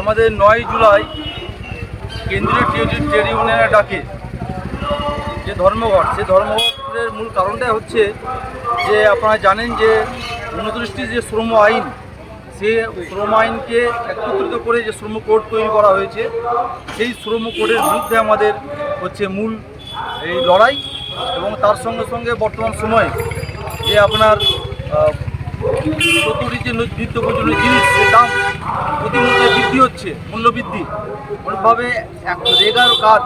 আমাদের নয় জুলাই কেন্দ্রীয় ট্রেড ইউনিয়নের ডাকে যে ধর্মঘট সেই ধর্মঘটের মূল কারণটাই হচ্ছে যে আপনারা জানেন যে উনত্রিশটি যে শ্রম আইন সে শ্রম আইনকে একত্রিত করে যে শ্রম কোড তৈরি করা হয়েছে, সেই শ্রম কোডের বিরুদ্ধে আমাদের হচ্ছে মূল এই লড়াই এবং তার সঙ্গে সঙ্গে বর্তমান সময়ে যে আপনার প্রতিটি যে নিত্য প্রয়োজনীয় জিনিস দাম প্রতিমূল্যে বৃদ্ধি হচ্ছে, মূল্য বৃদ্ধি। কোনোভাবে এক রেগার কাজ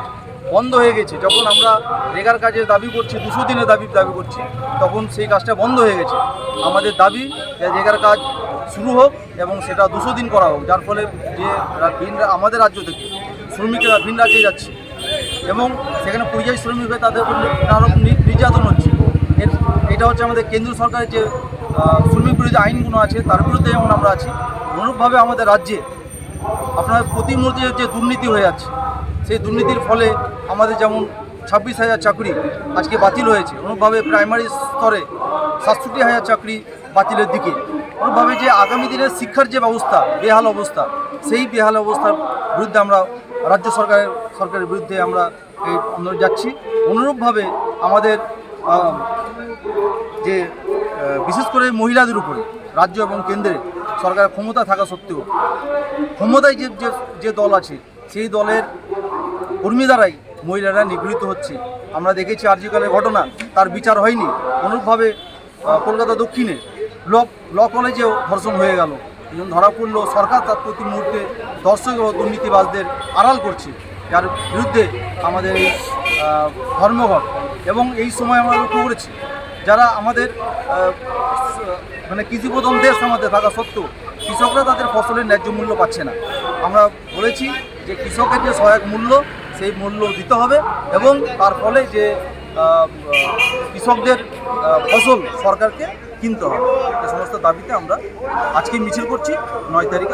বন্ধ হয়ে গেছে। যখন আমরা রেগার কাজের দাবি করছি, দুশো দিনের দাবি দাবি করছি, তখন সেই কাজটা বন্ধ হয়ে গেছে। আমাদের দাবি রেগার কাজ শুরু হোক এবং সেটা দুশো দিন করা হোক, যার ফলে যে ভিন আমাদের রাজ্য থেকে শ্রমিকেরা ভিন রাজ্যে যাচ্ছে এবং সেখানে পরিযায়ী শ্রমিক হয়ে তাদের উপর নানা রকম নি- নির্যাতন হচ্ছে। এটা হচ্ছে আমাদের কেন্দ্র সরকারের যে শ্রমিক বিরোধী আইনগুলো আছে, তার বিরুদ্ধে যেমন আমরা আছি, অনুরূপভাবে আমাদের রাজ্যে আপনার প্রতি মুহূর্তে যে দুর্নীতি হয়ে যাচ্ছে, সেই দুর্নীতির ফলে আমাদের যেমন ছাব্বিশ হাজার চাকরি আজকে বাতিল হয়েছে, অনুরূপভাবে প্রাইমারি স্তরে সাতষট্টি হাজার চাকরি বাতিলের দিকে। অনুরূপভাবে যে আগামী দিনের শিক্ষার যে ব্যবস্থা, বেহাল অবস্থা, সেই বেহাল অবস্থার বিরুদ্ধে আমরা রাজ্য সরকারের সরকারের বিরুদ্ধে আমরা এই যাচ্ছি। অনুরূপভাবে আমাদের যে বিশেষ করে মহিলাদের উপরে, রাজ্য এবং কেন্দ্রে সরকারের ক্ষমতা থাকা সত্ত্বেও, ক্ষমতায় যে যে দল আছে, সেই দলের কর্মী দ্বারাই মহিলারা নিগৃহীত হচ্ছে। আমরা দেখেছি আর্জিকালের ঘটনা, তার বিচার হয়নি। অনুরূপভাবে কলকাতা দক্ষিণে ল ল কলেজেও ধর্ষণ হয়ে গেল। এবং ধরা পড়ল, সরকার তার প্রতি মুহূর্তে দর্শক ও দুর্নীতিবাজদের আড়াল করছে। যার বিরুদ্ধে আমাদের এই ধর্মঘট এবং এই সময় আমরা লক্ষ্য করেছি। যারা আমাদের মানে কৃষিপ্রধান দেশ আমাদের থাকা সত্ত্বেও কৃষকরা তাদের ফসলের ন্যায্য মূল্য পাচ্ছে না। আমরা বলেছি যে কৃষকের যে সহায়ক মূল্য, সেই মূল্য দিতে হবে এবং তার ফলে যে কৃষকদের ফসল সরকারকে কিনতে হবে এই সমস্ত দাবিতে আমরা আজকে মিছিল করছি নয় তারিখে